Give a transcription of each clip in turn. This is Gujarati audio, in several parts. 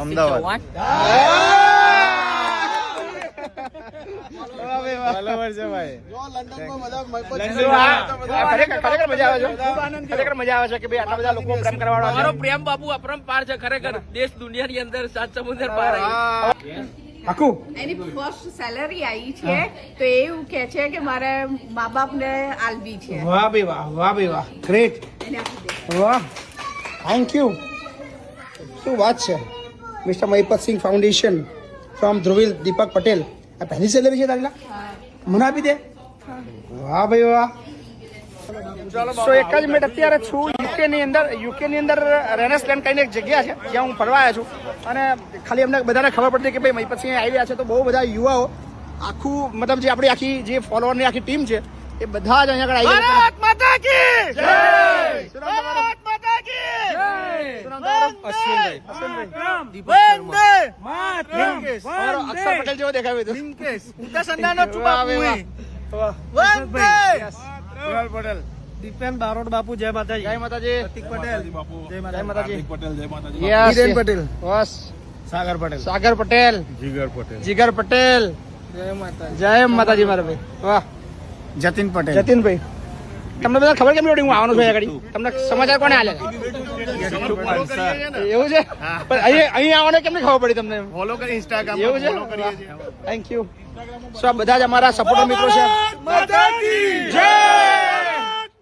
અમદાવાદ. ખરેખર મજા આવે છે. ખરેખર મજા આવે છે કે ભાઈ આટલા બધા લોકો પ્રેમ કરવા મારો પ્રેમ બાબુ અપરંપાર છે ખરેખર. દેશ દુનિયાની અંદર સાત સમુદ્ર પાર આખું? એની ફર્સ્ટ સેલરી આવી છે તો એ એવું કે છે કે મારે મા બાપને આલવી છે. વાહ બે વાહ વાહ બે વાહ. ગ્રેટ વાહ. થેન્ક યુ શું વાત છે? Mister Mahipatsinh foundation from Dhruvil Deepak Patel આ પહેલી સેલેરી છે તારીલા? મને આપી દે. વાહ ભાઈ વાહ. સો એક જ મિનિટ અત્યારે છું યુકે ની અંદર. યુકે ની અંદર રેનેસલેન્ડ કરીને એક જગ્યા છે જ્યાં હું ફરવા આવ્યો છું. અને ખાલી અમને બધાને ખબર પડતી કે ભાઈ મહિપતસિંહ આવી રહ્યા છે તો બહુ બધા યુવાઓ આખું મતલબ જે આપણી આખી જે ફોલોવરની આખી ટીમ છે એ બધા જ અહીંયા આગળ આવી ગયા છે. માતા કી શું નામ તમારું? માતા કી શું નામ તમારું? અશ્વિનભાઈ અશ્વિનભાઈ. વંદે અમારો અક્ષર પટેલ જેવો દેખાય છે. ઉત્તરસંધાનો વાહ, ચુપાપુ વાહ, વાહ. વંદે Yes. કુણાલ પટેલ દીપેન બારોટ બાપુ જય માતાજી જય માતાજી પટેલ જય માતાજી પટેલ જય માતાજી Yes, હિરેન yes. પટેલ. બસ સાગર પટેલ સાગર પટેલ જીગર પટેલ જીગર પટેલ જય માતાજી જય માતાજી મારા ભાઈ વાહ જતીન પટેલ જતીનભાઈ તમને બધા ખબર કેમ પડી હું આવવાનો છું અહીંયા આગળ? તમને સમાચાર કોને આલે? એવું છે? પણ અહીં અહીં આવવાને કેમ નહીં ખબર પડી તમને? ફોલો કરી ઇન્સ્ટાગ્રામ એવું છે? થેન્ક યુ સો આ બધા જ અમારા સપોર્ટર મિત્રો છે. માતા કી જય!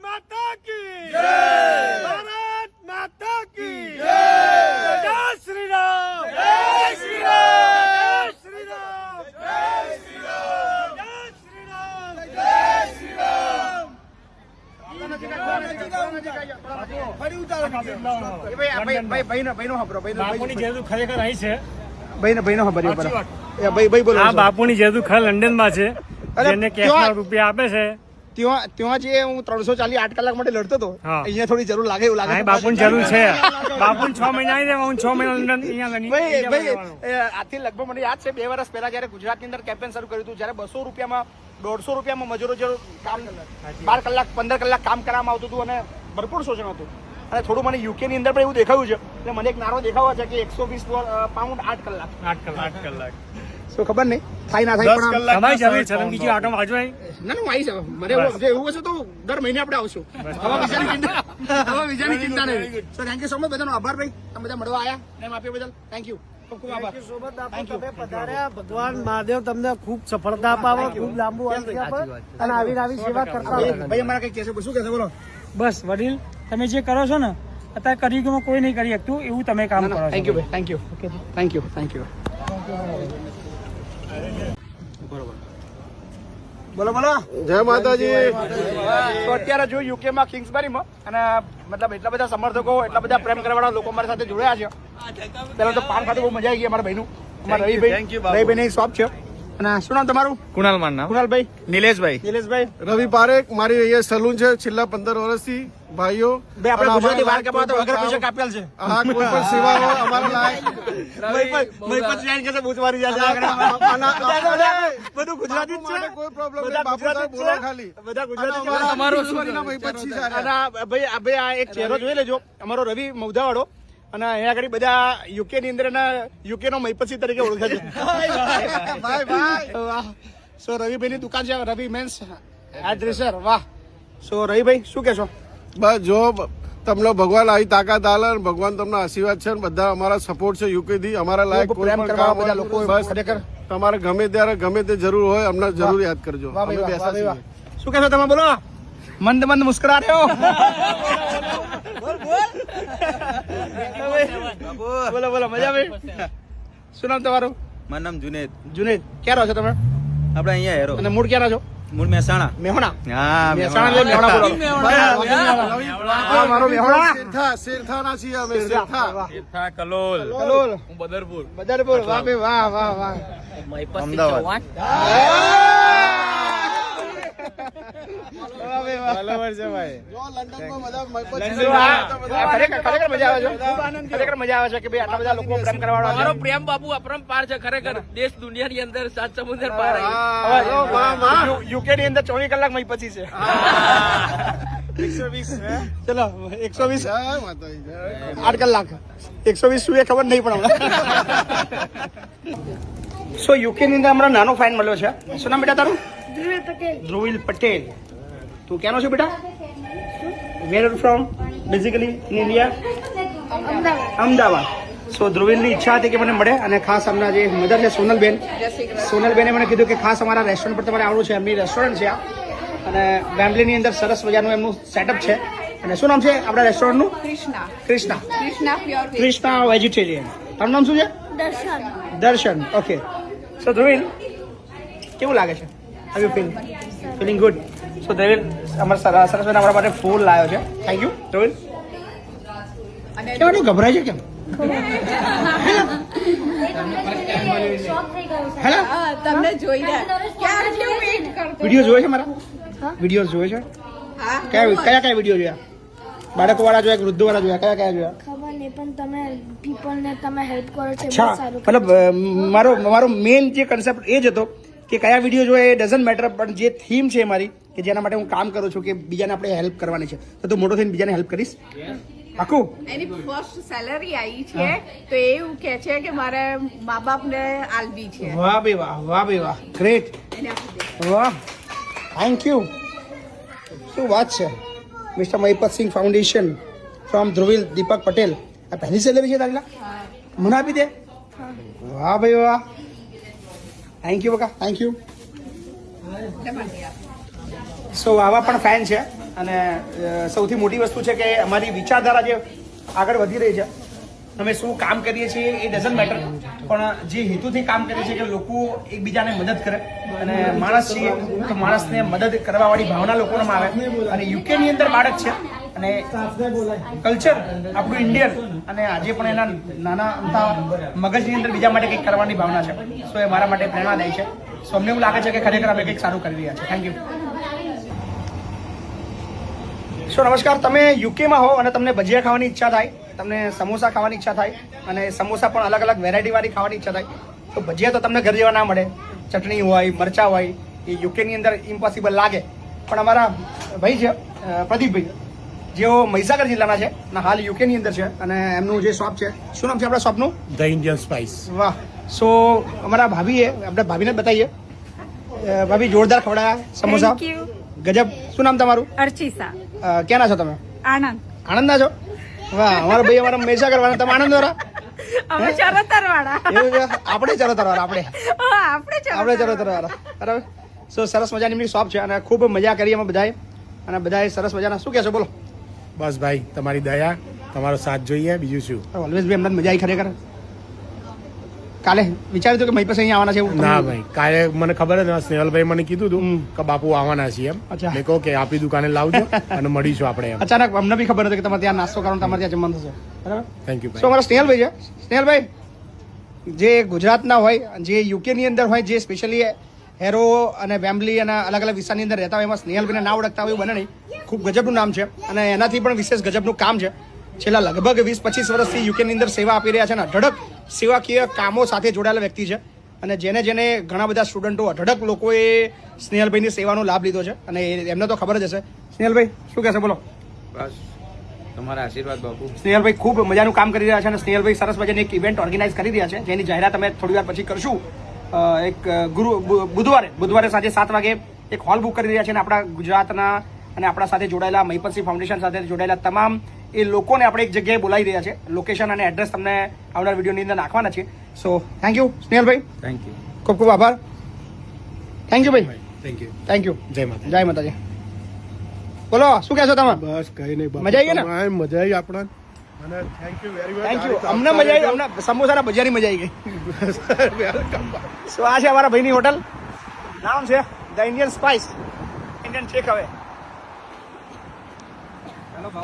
માતા કી જય! ભારત માતા કી જય જય શ્રી રામ જય શ્રી રામ જય શ્રી રામ જય શ્રી રામ જય શ્રી રામ જય શ્રી રામ ફરી ઉતારો એ ભાઈ આ ભાઈ ભાઈ ભાઈનો ભાઈનો બાપુની જેતુ ખરેખર અહીં છે. ભાઈને ભાઈનો સાંભળ્યો બરાબર. એ ભાઈ ભાઈ બોલો આ બાપુની જેતુ ખર લંડનમાં છે જેને ત્યાં- રૂપિયા આપે છે. ત્યાં ત્યાં જે હું ત્રણસો ચાલીસ આઠ કલાક માટે લડતો હતો. અહીંયા થોડી જરૂર લાગે એવું લાગે બાપુ જરૂર છે. બાપુ છ મહિના આવી હું છ મહિના લંડન અહીંયા ભાઈ આજથી લગભગ મને યાદ છે બે વર્ષ પહેલા જયારે ગુજરાતની અંદર કેમ્પેન શરૂ કર્યું હતું જયારે બસો રૂપિયામાં દોઢસો રૂપિયામાં મજૂરો જરૂર કામ બાર કલાક પંદર કલાક કામ કરવામાં આવતું હતું અને ભરપૂર શોષણ હતું. અને થોડું મને યુકે ની અંદર પણ એવું દેખાયું છે. એટલે મને એક નારો દેખાવો છે કે એકસો વીસ પાઉન્ડ આઠ કલાક. આઠ કલાક. કલાક. શું ખબર નહીં? થાય ના થાય પણ તમારી જરૂર છે બીજી આટો વાજો ના ના હું જાવ મને જો એવું હશે તો દર મહિને આપણે આવશું. હવે બીજાની ચિંતા હવે બીજાની ચિંતા નહીં. So thank you so much બધાનો આભાર ભાઈ. તમે બધા મળવા આવ્યા ટાઈમ આપ્યો બદલ. થેન્ક યુ ખૂબ ખૂબ આભાર. Thank you. પધાર્યા. ભગવાન મહાદેવ તમને ખૂબ સફળતા અપાવે ખૂબ લાંબુ અને આવી આવી સેવા કરતા ભાઈ. અમારા કઈ કહેશે? શું કહેશે? બોલો. બસ વડીલ તમે જે કરો છો ને અત્યારે કરી કોઈ નહીં કરી શકતું એવું તમે કામ કરો thank you thank you thank you thank you બોલો બોલો. જય માતાજી. તો અત્યારે જો યુકે માં કિંગ્સબરીમાં અને મતલબ એટલા બધા સમર્થકો એટલા બધા પ્રેમ કરવાવાળા લોકો અમારી સાથે જોડાયા છે. પેલા તો પાન ખાતે બહુ મજા આવી ગઈ અમારા ભાઈનું. અમારા રવિભાઈ રવિભાઈની શોપ છે. શું નામ તમારું? કુણાલ મારના કુણાલભાઈ. નિલેશભાઈ. નિલેશભાઈ. રવિ પારેખ મારી અહીંયા સલૂન છે છેલ્લા પંદર વર્ષથી ભાઈઓ. બે આપણે ગુજરાતી વાર અમારા તો વગર પૈસા કાપેલ છે. હા કોઈ પણ સેવા હોય અમારા લાયક. મહિપત જૈન કે બુધવારી આગળ. બધું ગુજરાતી જ છે. કોઈ પ્રોબ્લેમ નહીં બાપુ સાહેબ બોલો ખાલી. બધા ગુજરાતી તમારું અમારા સુધીના મહિપતસિંહ આ ભાઈ ભાઈ આ એક ચહેરો જોઈ લેજો. અમારો રવિ મૌધાવાળો. અને અહીંયા આગળ બધા યુકે ની અંદર યુકે નો મહિપતસિંહ તરીકે ઓળખે છે. ભાઈ ભાઈ. વાહ સો રવિભાઈ ની દુકાન છે રવિ મેન્સ. ડ્રેસર વાહ. સો રવિભાઈ શું કહેશો? બસ જો તમને ભગવાન આવી તાકાત આલે ભગવાન તમને આશીર્વાદ છે અને બધા અમારા સપોર્ટ છે યુકે થી. અમારા લાયક કોઈ પણ કામ બસ તમારે ગમે ત્યારે ગમે તે જરૂર હોય અમને જરૂર યાદ કરજો. શું કહેશો તમે બોલો? મંદ મંદ મુસ્કરા રહ્યો બોલો બોલો મજા ભાઈ શું નામ તમારું? મારું નામ જુનેદ. જુનેદ. ક્યાં રહો છો તમે? આપણે અહીંયા હેરો. અને મૂળ ક્યાં રહો છો? મૂળ મહેસાણા. મેહોણા. હા મહેસાણા એટલે મેહોણા. બોલો મારો મેહોણા. સિરથા શેરથાના છીએ અમે સિરથા. વાહ. કલોલ. કલોલ. હું બદરપુર. બદરપુર. વાહ વાહ વાહ વાહ. અમદાવાદ. ચૌહાણ વાહ. ફોલોવર છે ભાઈ. જો મજા આવે છે. ખરેખર મજા આવે છે કે ભાઈ આટલા બધા લોકો પ્રેમ કરવાવાળા મારો. પ્રેમ બાબુ અપરંપાર છે. ખરેખર દેશ દુનિયાની અંદર સાત સમુદ્ર પાર યુકે ની અંદર ચોવીસ કલાક મહી પછી છે. ચલો એકસો વીસ. આઠ કલાક. એકસો વીસ શું એ ખબર નહીં પણ હમણાં સો યુકે ની અંદર હમણાં નાનો ફાઇન મળ્યો છે. શું નામ બેટા તારું? ધ્રુવિલ પટેલ. તું ક્યાંનો છો બેટા? Where from basically in India Ahmedabad. So ધ્રુવિલની ઈચ્છા હતી કે મને મળે અને ખાસ અમના જે મધર છે સોનલબેન. સોનલબેને મને કીધું કે ખાસ અમારા રેસ્ટોરન્ટ પર તમારે આવડું છે. એમની રેસ્ટોરન્ટ છે આ. અને ફેમિલીની અંદર સરસ મજાનું એમનું સેટઅપ છે. અને શું નામ છે આપણા રેસ્ટોરન્ટનું કૃષ્ણા. ક્રિષ્ના કૃષ્ણા પ્યોર ક્રિષ્ના વેજીટેરિયન તારું નામ શું છે? દર્શન. દર્શન. ઓકે સો ધ્રુવિલ કેવું લાગે છે? How you feel feeling good so Dhruvil અમારા સર- સરસ મજાના આપણા માટે ફૂલ લાવ્યો છે. થેન્ક યુ અને કેમ આટલું ગભરાય છે કેમ? તમને જોઈને વીડિયો જોયો છે મારા? વીડિયો જોયો છે? હા. કયા કયા કયા વીડિયો જોયા? બાળકો વાળા જોયા કે વૃદ્ધો વાળા જોયા? કયા કયા જોયા? ખબર નહીં પણ તમે પીપલને તમે હેલ્પ કરો છો બહુ સારું મતલબ મારો મારો મેઇન જે કન્સેપ્ટ એ જ હતો કે કયા વીડિયો જોઈએ એ ડઝન્ટ મેટર પણ જે થીમ છે મારી કે જેના માટે હું કામ કરું છું કે બીજાને આપણે હેલ્પ કરવાની છે. તો તું મોટો થઈને બીજાને હેલ્પ કરીશ? આખું? એની ફર્સ્ટ સેલરી આવી છે તો એવું કે છે કે મારે મા બાપને આલવી છે. વાહ બે વાહ વાહ બે વાહ. ગ્રેટ. વાહ. થેન્ક યુ શું વાત છે? Mister Mahipat Sinh foundation from Dhruvil Deepak Patel આ પહેલી સેલેરી છે તારીલા મને આપી દે? વાહ ભાઈ વાહ. થેન્ક યુ બકા થેન્ક યુ સો આવા પણ ફેન છે. અને સૌથી મોટી વસ્તુ છે કે અમારી વિચારધારા જે આગળ વધી રહી છે, અમે શું કામ કરીએ છીએ એ ડઝન્ટ મેટર પણ જે હેતુથી કામ કરીએ છીએ કે લોકો એકબીજાને મદદ કરે અને માણસ છીએ, તો માણસને મદદ કરવાવાળી ભાવના લોકોમાં આવે. અને યુકેની અંદર બાળક છે અને કલ્ચર, આપણું ઇન્ડિયન અને આજે પણ એના નાના અમતા મગજની અંદર બીજા માટે કંઈક કરવાની ભાવના છે. સો એ મારા માટે પ્રેરણા દે છે. સો અમને એવું લાગે છે કે ખરેખર અમે કંઈક સારું કરી રહ્યા છે. થેન્ક યુ સો નમસ્કાર. તમે યુકેમાં હો અને તમને ભજીયા ખાવાની ઈચ્છા થાય, તમને સમોસા ખાવાની ઈચ્છા થાય અને સમોસા પણ અલગ અલગ વેરાયટીવાળી ખાવાની ઈચ્છા થાય, તો ભજીયા તો તમને ઘર જેવા ના મળે. ચટણી હોય, મરચા હોય, એ યુકેની અંદર ઇમ્પોસિબલ લાગે. પણ અમારા ભાઈ છે પ્રદીપભાઈ. જેઓ મહીસાગર જિલ્લાના છે અને હાલ યુકેની અંદર છે અને એમનું જે શોપ છે શું નામ છે આપણા શોપનું? ધ ઇન્ડિયન સ્પાઇસ વાહ. સો અમારા ભાભીએ આપણે ભાભીને બતાવીએ. ભાભી જોરદાર ખવડાયા સમોસા. ગજબ. શું નામ તમારું? અર્ચિસા ક્યાંના છો તમે? આણંદ. આણંદના છો? વાહ અમારા ભાઈ અમારા મહીસાગર વાળા તમે આણંદ વાળા અમે ચરોતર વાળા આપણે ચરોતર વાળા આપણે આપણે આપણે ચરોતર વાળા બરાબર? સો સરસ મજાની એમની શોપ છે અને ખૂબ મજા કરી અમે બધાએ. અને બધાએ સરસ મજાના. શું કહેશો? બોલો. બસ ભાઈ તમારી દયા તમારો સાથ જોઈએ બીજું શું? ઓલવેઝ બી એમને જ મજા આવી ખરેખર. કાલે વિચાર્યું કે મહી પાસે અહીંયા આવવાના છે ના ભાઈ કાલે મને ખબર હતી સ્નેહલભાઈ મને કીધું હતું કે બાપુ આવવાના છીએ એમ. અચ્છા. મેં કહો કે આપી દુકાને લાવજો અને મળીશું આપણે એમ. અચાનક અમને બી ખબર હતી કે તમારે ત્યાં નાસ્તો કરવાનો તમારે ત્યાં જમવાનું થશે. બરાબર? થેન્ક યુ સો ભાઈ. અમારા સ્નેહલભાઈ છે? સ્નેહલભાઈ જે ગુજરાતના હોય જે યુકેની અંદર હોય જે સ્પેશિયલી હેરો અને વેમ્બલી અને અલગ અલગ વિસ્તારની અંદર રહેતા હોય એમાં સ્નેહલભાઈને ના ઓળખતા હોય બને નહીં. ખૂબ ગજબનું નામ છે અને એનાથી પણ વિશેષ ગજબનું કામ છે. છેલ્લા લગભગ વીસ પચીસ વર્ષથી યુકેની અંદર સેવા આપી રહ્યા છે અને અઢળક સેવાકીય કામો સાથે જોડાયેલા વ્યક્તિ છે. અને જેને જેને ઘણા બધા સ્ટુડન્ટો અઢળક લોકોએ સ્નેહલભાઈની સેવાનો લાભ લીધો છે. અને એમને તો ખબર જ હશે. સ્નેહલભાઈ શું કહેશે બોલો? બસ તમારા આશીર્વાદ બાપુ. સ્નેહલભાઈ ખૂબ મજાનું કામ કરી રહ્યા છે અને સ્નેહલભાઈ સરસ મજાની એક ઇવેન્ટ ઓર્ગેનાઇઝ કરી રહ્યા છે. જેની જાહેરાત અમે થોડી વાર પછી કરશું. એક ગુરુ બુધવારે બુધવારે સાંજે સાત વાગે એક હોલ બુક કરી રહ્યા છે અને આપણા ગુજરાતના અને આપણા સાથે જોડાયેલા મહિપતસિંહ ફાઉન્ડેશન સાથે જોડાયેલા તમામ એ લોકોને આપણે એક જગ્યાએ બોલાવી રહ્યા છે. લોકેશન અને એડ્રેસ તમને આવનાર વિડીયોની અંદર નાખવાના છે. So thank you Snehalbhai. Thank you ખૂબ ખૂબ આભાર. થેન્ક યુ ભાઈ. થેન્ક યુ થેન્ક યુ જય માતા જય માતાજી. બોલો શું કહેશો તમે? બસ કઈ નહીં મજા આવી ને? મજા આવી આપણને? અને thank you very much thank you અમને મજા આવી. અમને સમોસાના બજારની મજા આવી ગઈ. વેલકમ સો આ છે અમારા ભાઈની હોટલ? નામ છે the Indian spice Indian check હવે.